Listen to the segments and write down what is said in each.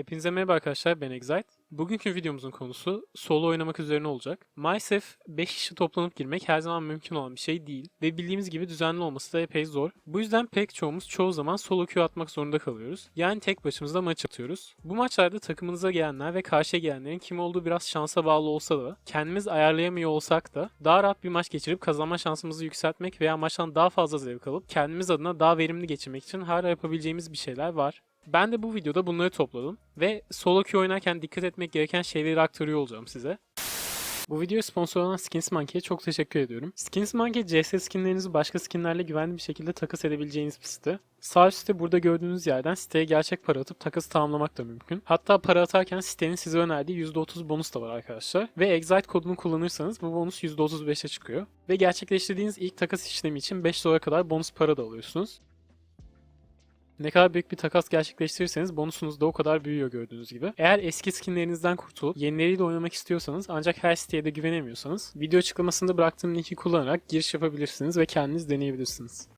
Hepinize merhaba arkadaşlar ben Excite. Bugünkü videomuzun konusu solo oynamak üzerine olacak. Maalesef 5 kişi toplanıp girmek her zaman mümkün olan bir şey değil ve bildiğimiz gibi düzenli olması da epey zor. Bu yüzden pek çoğumuz çoğu zaman solo queue atmak zorunda kalıyoruz. Yani tek başımızda maç atıyoruz. Bu maçlarda takımınıza gelenler ve karşıya gelenlerin kim olduğu biraz şansa bağlı olsa da kendimiz ayarlayamıyor olsak da daha rahat bir maç geçirip kazanma şansımızı yükseltmek veya maçtan daha fazla zevk alıp kendimiz adına daha verimli geçirmek için hala yapabileceğimiz bir şeyler var. Ben de bu videoda bunları topladım ve solo queue oynarken dikkat etmek gereken şeyleri aktarıyor olacağım size. Bu videoya sponsor olan Skins Monkey'e çok teşekkür ediyorum. Skins Monkey, CS skinlerinizi başka skinlerle güvenli bir şekilde takas edebileceğiniz bir site. Sağ üstte burada gördüğünüz yerden siteye gerçek para atıp takas tamamlamak da mümkün. Hatta para atarken sitenin size önerdiği %30 bonus da var arkadaşlar. Ve Excite kodunu kullanırsanız bu bonus %35'e çıkıyor. Ve gerçekleştirdiğiniz ilk takas işlemi için 5 dolara kadar bonus para da alıyorsunuz. Ne kadar büyük bir takas gerçekleştirirseniz bonusunuz da o kadar büyüyor gördüğünüz gibi. Eğer eski skinlerinizden kurtulup yenileriyle oynamak istiyorsanız ancak her siteye de güvenemiyorsanız video açıklamasında bıraktığım linki kullanarak giriş yapabilirsiniz ve kendiniz deneyebilirsiniz.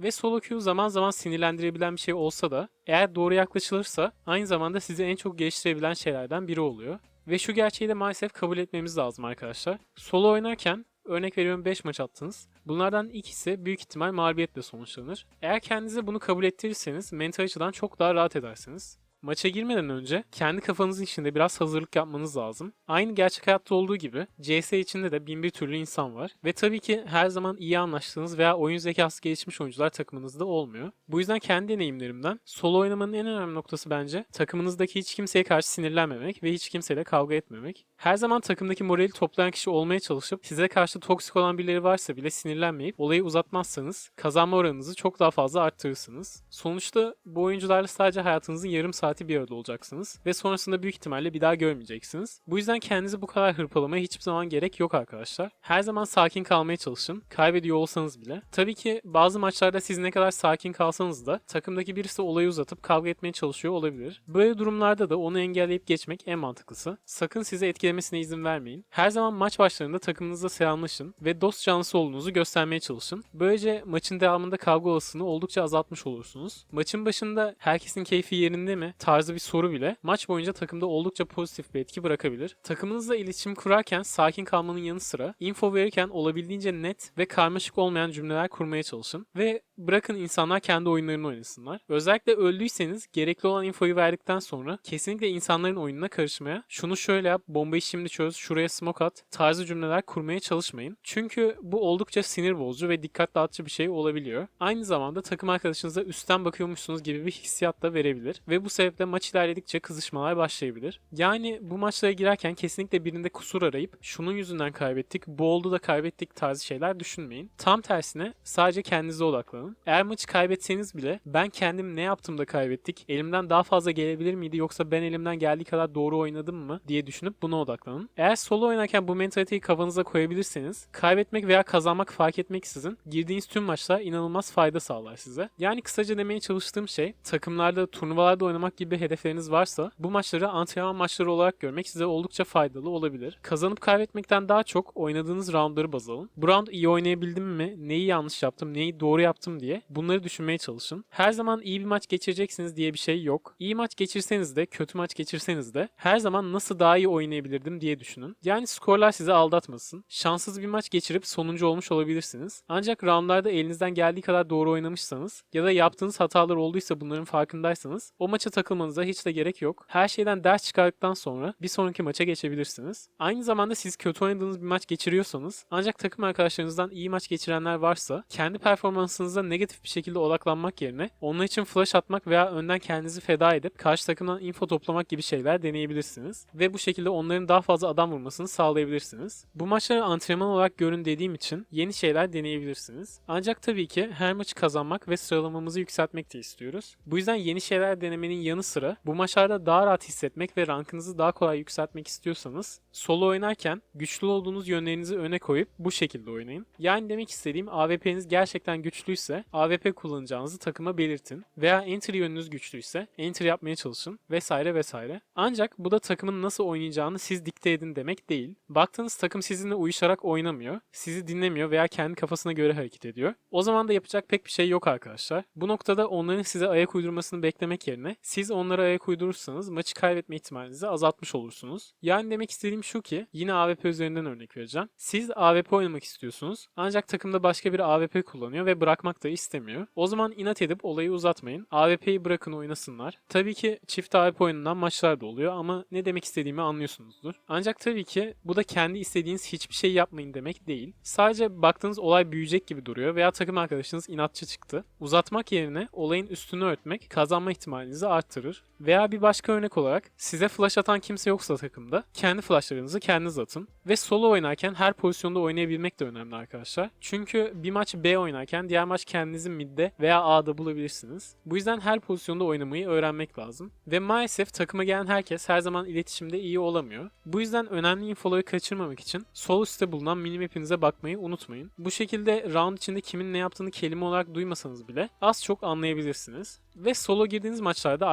Ve solo queue zaman zaman sinirlendirebilen bir şey olsa da eğer doğru yaklaşılırsa aynı zamanda sizi en çok geliştirebilen şeylerden biri oluyor. Ve şu gerçeği de maalesef kabul etmemiz lazım arkadaşlar. Solo oynarken Örnek veriyorum 5 maç attınız. Bunlardan ikisi büyük ihtimal mağlubiyetle sonuçlanır. Eğer kendinize bunu kabul ettirirseniz mental açıdan çok daha rahat edersiniz. Maça girmeden önce kendi kafanızın içinde biraz hazırlık yapmanız lazım. Aynı gerçek hayatta olduğu gibi CS içinde de bin bir türlü insan var. Ve tabii ki her zaman iyi anlaştığınız veya oyun zekası gelişmiş oyuncular takımınızda olmuyor. Bu yüzden kendi deneyimlerimden solo oynamanın en önemli noktası bence takımınızdaki hiç kimseye karşı sinirlenmemek ve hiç kimseyle kavga etmemek. Her zaman takımdaki morali toplayan kişi olmaya çalışıp size karşı toksik olan birileri varsa bile sinirlenmeyip olayı uzatmazsanız kazanma oranınızı çok daha fazla arttırırsınız. Sonuçta bu oyuncularla sadece hayatınızın yarım saati bir arada olacaksınız ve sonrasında büyük ihtimalle bir daha görmeyeceksiniz. Bu yüzden kendinizi bu kadar hırpalamaya hiçbir zaman gerek yok arkadaşlar. Her zaman sakin kalmaya çalışın. Kaybediyor olsanız bile. Tabii ki bazı maçlarda siz ne kadar sakin kalsanız da takımdaki birisi olayı uzatıp kavga etmeye çalışıyor olabilir. Böyle durumlarda da onu engelleyip geçmek en mantıklısı. Sakın size etkilemesine izin vermeyin. Her zaman maç başlarında takımınızla selamlaşın ve dost canlısı olduğunuzu göstermeye çalışın. Böylece maçın devamında kavga olasılığını oldukça azaltmış olursunuz. Maçın başında herkesin keyfi yerinde mi tarzı bir soru bile maç boyunca takımda oldukça pozitif bir etki bırakabilir. Takımınızla iletişim kurarken sakin kalmanın yanı sıra info verirken olabildiğince net ve karmaşık olmayan cümleler kurmaya çalışın ve bırakın insanlar kendi oyunlarını oynasınlar. Özellikle öldüyseniz gerekli olan infoyu verdikten sonra kesinlikle insanların oyununa karışmaya, şunu şöyle yap, bombayı şimdi çöz, şuraya smoke at tarzı cümleler kurmaya çalışmayın. Çünkü bu oldukça sinir bozucu ve dikkat dağıtıcı bir şey olabiliyor. Aynı zamanda takım arkadaşınıza üstten bakıyormuşsunuz gibi bir hissiyat da verebilir ve bu sebeple maç ilerledikçe kızışmalar başlayabilir. Yani bu maçlara girerken kesinlikle birinde kusur arayıp şunun yüzünden kaybettik, bu oldu da kaybettik tarzı şeyler düşünmeyin. Tam tersine sadece kendinize odaklanın. Eğer maçı kaybetseniz bile ben kendim ne yaptım da kaybettik, elimden daha fazla gelebilir miydi yoksa ben elimden geldiği kadar doğru oynadım mı diye düşünüp buna odaklanın. Eğer solo oynarken bu mentaliteyi kafanıza koyabilirseniz kaybetmek veya kazanmak fark etmeksizin girdiğiniz tüm maçlar inanılmaz fayda sağlar size. Yani kısaca demeye çalıştığım şey takımlarda, turnuvalarda oynamak gibi hedefleriniz varsa bu maçları antrenman maçları olarak görmek size oldukça faydalı olabilir. Kazanıp kaybetmekten daha çok oynadığınız roundları baz alın. Bu round iyi oynayabildim mi? Neyi yanlış yaptım? Neyi doğru yaptım diye bunları düşünmeye çalışın. Her zaman iyi bir maç geçireceksiniz diye bir şey yok. İyi maç geçirseniz de kötü maç geçirseniz de her zaman nasıl daha iyi oynayabilirdim diye düşünün. Yani skorlar sizi aldatmasın. Şanssız bir maç geçirip sonuncu olmuş olabilirsiniz. Ancak roundlarda elinizden geldiği kadar doğru oynamışsanız ya da yaptığınız hatalar olduysa bunların farkındaysanız o maça takılmanıza hiç de gerek yok. Her şeyden ders çıkardıktan sonra bir sonraki maça geçebilirsiniz. Aynı zamanda siz kötü oynadığınız bir maç geçiriyorsanız ancak takım arkadaşlarınızdan iyi maç geçirenler varsa kendi performansınıza negatif bir şekilde odaklanmak yerine onun için flash atmak veya önden kendinizi feda edip karşı takımdan info toplamak gibi şeyler deneyebilirsiniz. Ve bu şekilde onların daha fazla adam vurmasını sağlayabilirsiniz. Bu maçları antrenman olarak görün dediğim için yeni şeyler deneyebilirsiniz. Ancak tabii ki her maçı kazanmak ve sıralamamızı yükseltmek de istiyoruz. Bu yüzden yeni şeyler denemenin yanı sıra bu maçlarda daha rahat hissetmek ve rankınızı daha kolay yükseltmek istiyorsanız solo oynarken güçlü olduğunuz yönlerinizi öne koyup bu şekilde oynayın. Yani demek istediğim AWP'niz gerçekten güçlüyse AWP kullanacağınızı takıma belirtin veya entry yönünüz güçlüyse entry yapmaya çalışın vesaire vesaire. Ancak bu da takımın nasıl oynayacağını siz dikte edin demek değil. Baktığınız takım sizinle uyuşarak oynamıyor, sizi dinlemiyor veya kendi kafasına göre hareket ediyor. O zaman da yapacak pek bir şey yok arkadaşlar. Bu noktada onların size ayak uydurmasını beklemek yerine siz siz onlara ayak uydurursanız maçı kaybetme ihtimalinizi azaltmış olursunuz. Yani demek istediğim şu ki yine AWP üzerinden örnek vereceğim. Siz AWP oynamak istiyorsunuz ancak takımda başka bir AWP kullanıyor ve bırakmak da istemiyor. O zaman inat edip olayı uzatmayın. AWP'yi bırakın oynasınlar. Tabii ki çift AWP oyunundan maçlar da oluyor ama ne demek istediğimi anlıyorsunuzdur. Ancak tabii ki bu da kendi istediğiniz hiçbir şey yapmayın demek değil. Sadece baktığınız olay büyüyecek gibi duruyor veya takım arkadaşınız inatçı çıktı. Uzatmak yerine olayın üstünü örtmek kazanma ihtimalinizi arttırır. anlatırız. Veya bir başka örnek olarak size flash atan kimse yoksa takımda kendi flashlarınızı kendiniz atın. Ve solo oynarken her pozisyonda oynayabilmek de önemli arkadaşlar. Çünkü bir maç B oynarken diğer maç kendinizi midde veya A'da bulabilirsiniz. Bu yüzden her pozisyonda oynamayı öğrenmek lazım. Ve maalesef takıma gelen herkes her zaman iletişimde iyi olamıyor. Bu yüzden önemli infoları kaçırmamak için sol üstte bulunan minimap'inize bakmayı unutmayın. Bu şekilde round içinde kimin ne yaptığını kelime olarak duymasanız bile az çok anlayabilirsiniz. Ve solo girdiğiniz maçlarda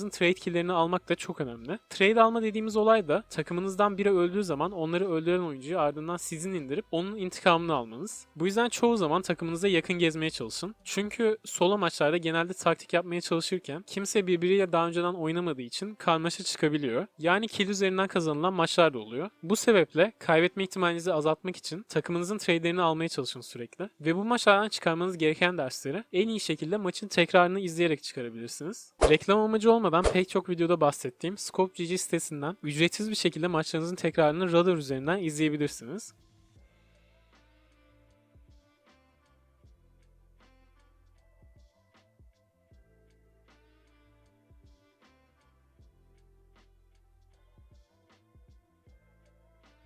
arkadaşlarınızın trade kill'lerini almak da çok önemli. Trade alma dediğimiz olay da takımınızdan biri öldüğü zaman onları öldüren oyuncuyu ardından sizin indirip onun intikamını almanız. Bu yüzden çoğu zaman takımınıza yakın gezmeye çalışın. Çünkü solo maçlarda genelde taktik yapmaya çalışırken kimse birbiriyle daha önceden oynamadığı için karmaşa çıkabiliyor. Yani kill üzerinden kazanılan maçlar da oluyor. Bu sebeple kaybetme ihtimalinizi azaltmak için takımınızın trade'lerini almaya çalışın sürekli. Ve bu maçlardan çıkarmanız gereken dersleri en iyi şekilde maçın tekrarını izleyerek çıkarabilirsiniz. Reklam amacı olmadan pek çok videoda bahsettiğim Scope.gg sitesinden ücretsiz bir şekilde maçlarınızın tekrarını radar üzerinden izleyebilirsiniz.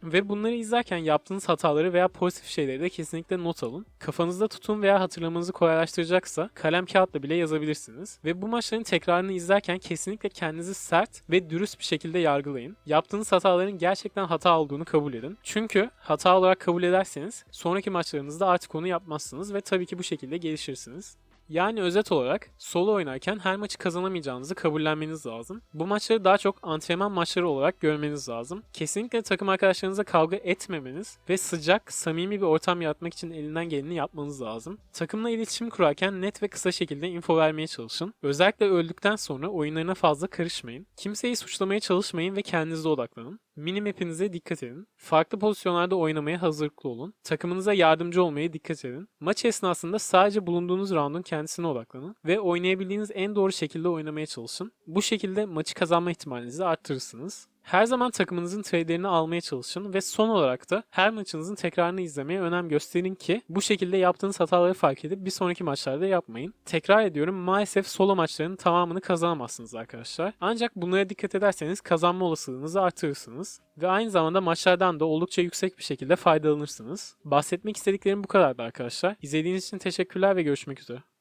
Ve bunları izlerken yaptığınız hataları veya pozitif şeyleri de kesinlikle not alın. Kafanızda tutun veya hatırlamanızı kolaylaştıracaksa kalem kağıtla bile yazabilirsiniz. Ve bu maçların tekrarını izlerken kesinlikle kendinizi sert ve dürüst bir şekilde yargılayın. Yaptığınız hataların gerçekten hata olduğunu kabul edin. Çünkü hata olarak kabul ederseniz sonraki maçlarınızda artık onu yapmazsınız ve tabii ki bu şekilde gelişirsiniz. Yani özet olarak solo oynarken her maçı kazanamayacağınızı kabullenmeniz lazım. Bu maçları daha çok antrenman maçları olarak görmeniz lazım. Kesinlikle takım arkadaşlarınızla kavga etmemeniz ve sıcak, samimi bir ortam yaratmak için elinden geleni yapmanız lazım. Takımla iletişim kurarken net ve kısa şekilde info vermeye çalışın. Özellikle öldükten sonra oyunlarına fazla karışmayın. Kimseyi suçlamaya çalışmayın ve kendinize odaklanın. Minimap'inize dikkat edin. Farklı pozisyonlarda oynamaya hazırlıklı olun. Takımınıza yardımcı olmaya dikkat edin. Maç esnasında sadece bulunduğunuz roundun kendisine odaklanın ve oynayabildiğiniz en doğru şekilde oynamaya çalışın. Bu şekilde maçı kazanma ihtimalinizi arttırırsınız. Her zaman takımınızın trade'lerini almaya çalışın ve son olarak da her maçınızın tekrarını izlemeye önem gösterin ki bu şekilde yaptığınız hataları fark edip bir sonraki maçlarda yapmayın. Tekrar ediyorum maalesef solo maçlarının tamamını kazanamazsınız arkadaşlar. Ancak bunlara dikkat ederseniz kazanma olasılığınızı artırırsınız ve aynı zamanda maçlardan da oldukça yüksek bir şekilde faydalanırsınız. Bahsetmek istediklerim bu kadardı arkadaşlar. İzlediğiniz için teşekkürler ve görüşmek üzere.